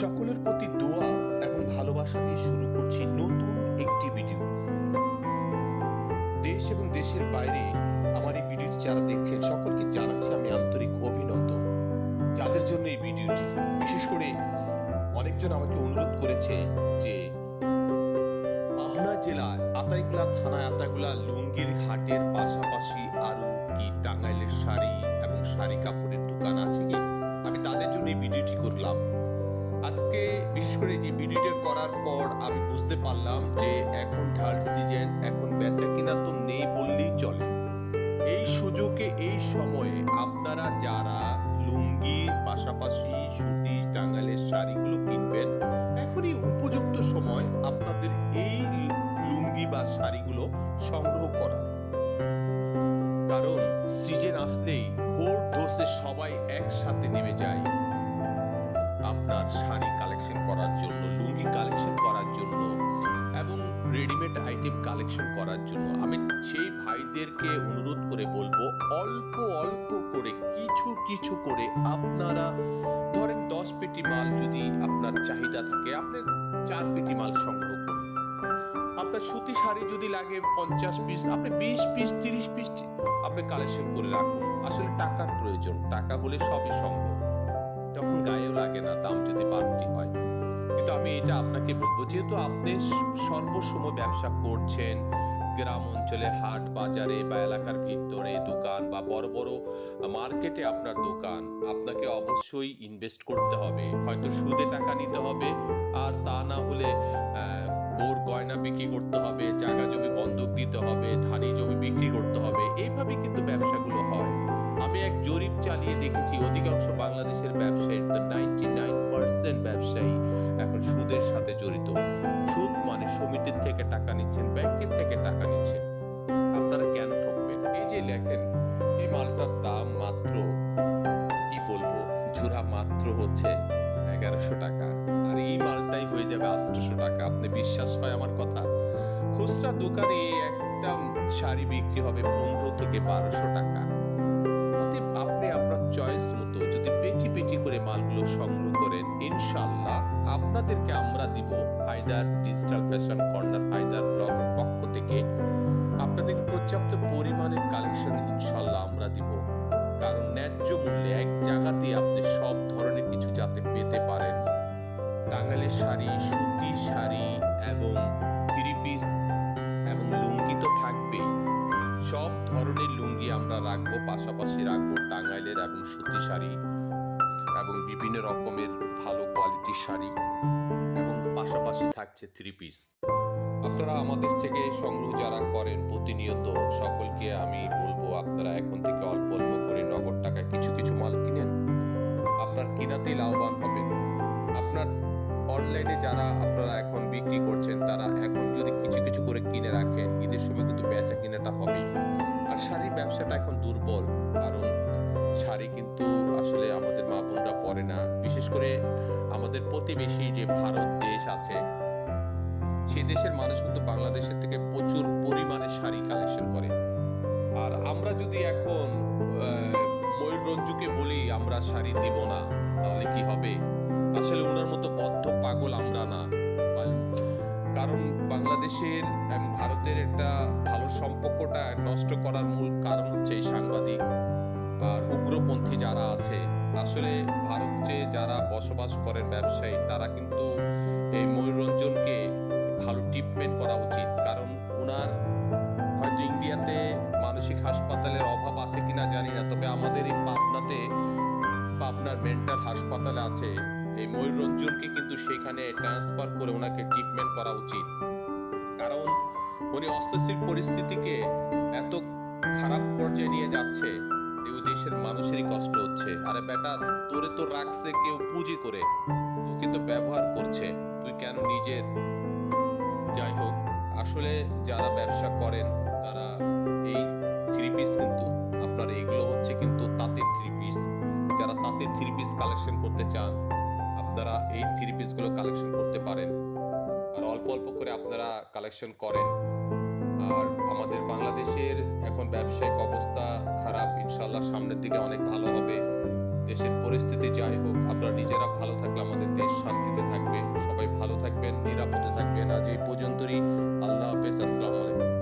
সকলের প্রতি দোয়া এবং ভালোবাসা দিয়ে শুরু করছি নতুন একটি ভিডিও দেশ এবং দেশের বাইরে আমার এই ভিডিওটি যারা দেখছেন, সকলকে জানাচ্ছি আমি আন্তরিক অভিনন্দন। যাদের জন্য এই ভিডিওটি বিশেষ করে অনেকজন আমাকে অনুরোধ করেছে যে পাবনা জেলায় আতাইগুলা থানায় আতাইগুলা লুঙ্গির হাটের পাশাপাশি আরও কি টাঙ্গাইলের শাড়ি এবং শাড়ি কাপড়ের দোকান আছে কি? আমি তাদের জন্য এই ভিডিওটি করলাম। আজকে বিশেষ করে যে ভিডিওটা করার পর আমি বুঝতে পারলাম যে এখন ঢাল সিজন এখন বেচা কিনা তো নেই বললেই চলে। এই সুযোগে, এই সময়ে আপনারা যারা লুঙ্গির পাশাপাশি সুতি টাঙ্গালের শাড়িগুলো কিনবেন, এখনই উপযুক্ত সময় আপনাদের এই লুঙ্গি বা শাড়িগুলো সংগ্রহ করা কারণ সিজন আসলেই হোর ধসে সবাই একসাথে নেমে যায়। আপনার শাড়ি কালেকশন করার জন্য, লুঙ্গি কালেকশন করার জন্য এবং রেডিমেড আইটেম কালেকশন করার জন্য আমি সেই ভাইদেরকে অনুরোধ করে বলব, অল্প অল্প করে, কিছু কিছু করে আপনারা ধরেন দশ পেটি মাল যদি আপনার চাহিদা থাকে, আপনি চার পেটি মাল সংগ্রহ করুন। আপনার সুতি শাড়ি যদি লাগে পঞ্চাশ পিস আপনি বিশ পিস তিরিশ পিস আপনি কালেকশন করে রাখুন। আসলে টাকার প্রয়োজন, টাকা হলে সবই সম্ভব। তখন গায়েও লাগে না, দাম যদি বাড়তি হয়। কিন্তু আমি এটা আপনাকে বলব, যেহেতু আপনি সর্বসময় ব্যবসা করছেন, গ্রাম অঞ্চলে, হাট বাজারে বা এলাকার ভিতরে দোকান বা বড় বড় মার্কেটে আপনার দোকান, আপনাকে অবশ্যই ইনভেস্ট করতে হবে। হয়তো সুদে টাকা নিতে হবে, আর তা না হলে বোর গয়না বিক্রি করতে হবে, জায়গা জমি ব্যবসায়ী, এখন সুদের সাথে জড়িত। সুদ মানে সমিতির থেকে টাকা নিচ্ছেন, ব্যাংকের থেকে টাকা নিচ্ছেন। আপনারা কেন ঠকবেন? এই যে লেখেন, এই মালটার দাম মাত্র, কি বলব, জোড়া মাত্র হচ্ছে এগারোশো টাকা। আর এই মালটাই হয়ে যাবে আটশোশো টাকা। আপনি বিশ্বাস হয় আমার কথা? খুচরা দোকানে একটা শাড়ি বিক্রি হবে পনেরো থেকে বারোশো টাকা। আপনি আপনার চয়েস মতো যদি পেটি পেটি করে মালগুলো সংগ্রহ করেন, ইনশাল্লাহ আপনাদেরকে আমরা দিব Haidar digital fashion corner Haidar ব্লগের পক্ষ থেকে। আপনাদেরকে পর্যাপ্ত পরিমাণের কালেকশন ইনশাল্লাহ আমরা দিব। কারণ ন্যায্য মূল্যে এক জায়গাতে আপনি সব ধরনের কিছু যাতে পেতে পারেন। টাঙ্গালের শাড়ি সুতি শাড়ি এবং থ্রি পিস এবং লুঙ্গি তো থাকবেই। সব ধরনের লুঙ্গি আমরা রাখব, পাশাপাশি রাখব টাঙ্গাইলের এবং সুতি শাড়ি। এবং বিভিন্ন রকমের ভালো কোয়ালিটির শাড়ি এবং পাশাপাশি থাকছে থ্রি পিস আপনারা আমাদের থেকে সংগ্রহ যারা করেন, প্রতিনিয়ত সকলকে আমি বলব, আপনারা এখন থেকে অল্প অল্প করে নগদ টাকায় কিছু কিছু মাল কিনেন। আপনার কিনাতেই লাভবান হবেন। আপনার অনলাইনে যারা আপনারা এখন বিক্রি করছেন, তারা এখন যদি কিছু কিছু করে কিনে রাখেন, ঈদের সময় কিন্তু বেচা কিনাটা হবে আর শাড়ির ব্যবসাটা এখন দুর্বল। কারণ শাড়ি কিন্তু আসলে আমাদের মা বোনরা পরে না। বিশেষ করে আমাদের প্রতিবেশী যে ভারত দেশ আছে সেই দেশের মানুষ কিন্তু বাংলাদেশের থেকে প্রচুর পরিমাণে শাড়ি কালেকশন করে। আর আমরা যদি এখন ময়ূররঞ্জুকে বলি, আমরা শাড়ি দিব না, তাহলে কি হবে? আসলে ওনার মতো বদ্ধ পাগল আমরা না। কারণ বাংলাদেশের ভারতের একটা ভালো সম্পর্কটা নষ্ট করার মূল কারণ হচ্ছে এই সাংবাদিক। আর উগ্রপন্থী যারা আছে, আসলে ভারতে যারা বসবাস করেন ব্যবসায়ী, তারা কিন্তু এই মনোরঞ্জনকে ভালো ট্রিটমেন্ট করা উচিত। কারণ ওনার হয়তো ইন্ডিয়াতে মানসিক হাসপাতালের অভাব আছে কিনা জানি না, তবে আমাদের এই পাবনাতে পাবনার মেন্টাল হাসপাতালে আছে। এই ময়ূররঞ্জনকে কিন্তু সেখানে ট্রান্সফার করে ওনাকে ট্রিটমেন্ট করা উচিত। কারণ উনি অস্থির পরিস্থিতিকে এত খারাপ পর্যায়ে নিয়ে যাচ্ছে। ওই দেশের মানুষেরই কষ্ট হচ্ছে। আরে বেটা, তোরে তো রাখছে কেউ পুঁজি করে। তোকে তো ব্যবহার করছে। তুই কেন নিজের? যাই হোক, আসলে যারা ব্যবসা করেন, তারা এই থ্রি পিস কিন্তু আপনার এগুলো হচ্ছে কিন্তু তাঁতের থ্রি পিস যারা তাঁতের থ্রি পিস কালেকশন করতে চান, আপনারা এই থ্রি পিসগুলো কালেকশন করতে পারেন। আর অল্প অল্প করে আপনারা কালেকশন করেন। আর আমাদের বাংলাদেশের এখন ব্যবসায়িক অবস্থা খারাপ ইনশাল্লাহ সামনের দিকে অনেক ভালো হবে। দেশের পরিস্থিতি যাই হোক, আপনারা নিজেরা ভালো থাকলে আমাদের দেশ শান্তিতে থাকবে। সবাই ভালো থাকবেন, নিরাপদে থাকবেন। আজ এই পর্যন্তই। আল্লাহ হাফেজ, আসসালামু আলাইকুম।